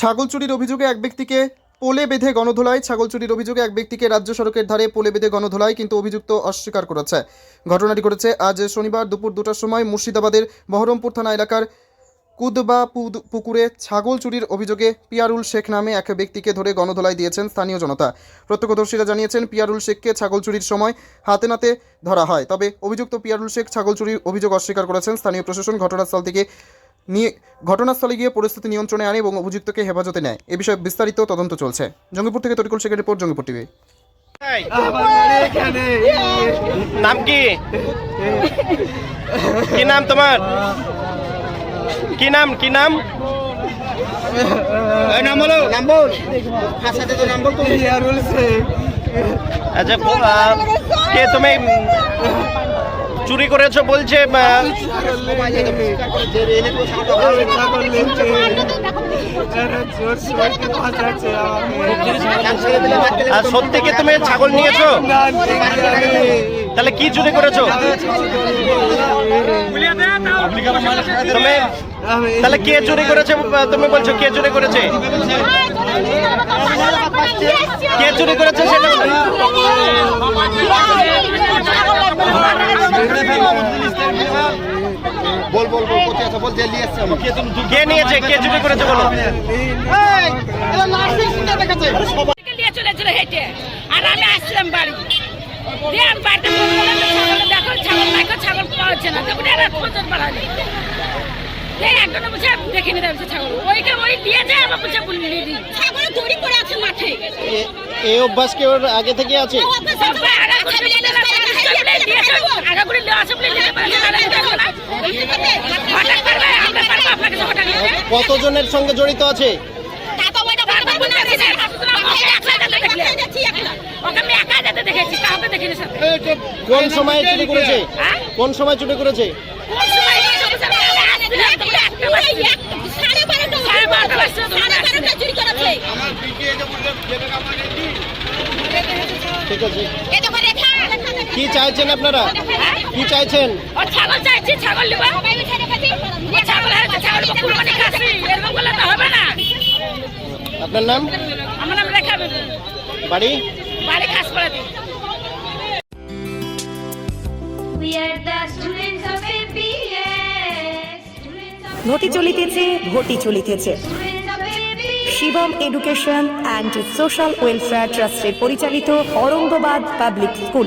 ছাগল চুরির অভিযোগে এক ব্যক্তিকে পোলে বেঁধে গণধোলায় ছাগল চুরির অভিযোগে এক ব্যক্তিকে রাজ্য সড়কের ধারে পোলে বেঁধে গণধোলায় কিন্তু অভিযুক্ত অস্বীকার করেছে। ঘটনাটি ঘটেছে আজ শনিবার দুপুর দুটার সময় মুর্শিদাবাদের বহরমপুর থানা এলাকার কুদবা পুকুরে ছাগল চুরির অভিযোগে পিয়ারুল শেখ নামে এক ব্যক্তিকে ধরে গণধোলাই দিয়েছেন স্থানীয় জনতা। প্রত্যক্ষদর্শীরা জানিয়েছেন, পিয়ারুল শেখকে ছাগল চুরির সময় হাতে নাতে ধরা হয়। তবে অভিযুক্ত পিয়ারুল শেখ ছাগল চুরির অভিযোগ অস্বীকার করেছেন। স্থানীয় প্রশাসন ঘটনাস্থল থেকে নিয়ে ঘটনাস্থলে গিয়ে পরিস্থিতি নিয়ন্ত্রণে আনে এবং অভিযুক্তকে হেফাজতে নেয়। এ বিষয়ে বিস্তারিত তদন্ত চলছে। জঙ্গিপুর থেকে তরিকুল শেখের রিপোর্ট জঙ্গিপুর টিভি। নাম কি? কি নাম তোমার? কি নাম কি নাম? নাম বলো নাম বল ভাষাতে তো নাম বল ইয়ারুল আচ্ছা কে তুমি? চুরি করেছ বলছে আর সত্যি কি তুমি ছাগল নিয়েছো? তাহলে কি চুরি করেছ? তুমি, তাহলে কে চুরি করেছে, তুমি বলছো কে চুরি করেছে? কে চুরি করেছে সেটা বলো। বল বল বল কোথায় আছে বল জলদি আসছে আমি কে নিয়েছে? কে চুরি করেছে বলো? থেকে নিয়ে চলেছিল হেঁটে। আর আমি আসছিলাম বাড়ি। দিয়ে আমি বাড়িতে ফোন করলাম ছাগল দেখো ছাগল দেখো ছাগল পাওয়া যাচ্ছে না। দেখুন এরা খোঁজের বাড়ানি একজনে বলছে দেখে নিতে বলছে ছাগল। ওইকে ওই দিয়ে যায় আমার বলছে বলিয়ে দিই। ছাগল দড়ি পড়ে আছে মাঠে। এই অভ্যাস কি ওর আগে থেকে আছে? দিয়েছে, আগাগুড়ি নেওয়া আছে বলে নিতে পারছে না, নিতে পারছে না। হঠাৎ করবে, আমরা পারব আপনার কাছে হঠাৎ নিতে? কতজনের সঙ্গে জড়িত আছে? কোন সময় চুরি করেছে? হ্যাঁ? কোন সময় চুরি করেছে? কোন সময়। ঠিক আছে। কি চাইছেন আপনারা? কি চাইছেন? ছাগল চাইছি ছাগল নিবা। ছাগল হারাচ্ছে ছাগল কুরবানি খাসি এরকম করলে তো হবে না আপনার নাম? আমার নাম রেখা বাড়ি? বাড়ি খাস পড়া দিই We are the students of APS. Students of, ঘটি চলিতেছে ঘটি চলিতেছে. Shivam education and social welfare ট্রাস্টের পরিচালিত Aurangabad public school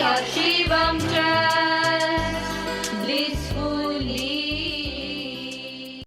Shiva Shivam Jai.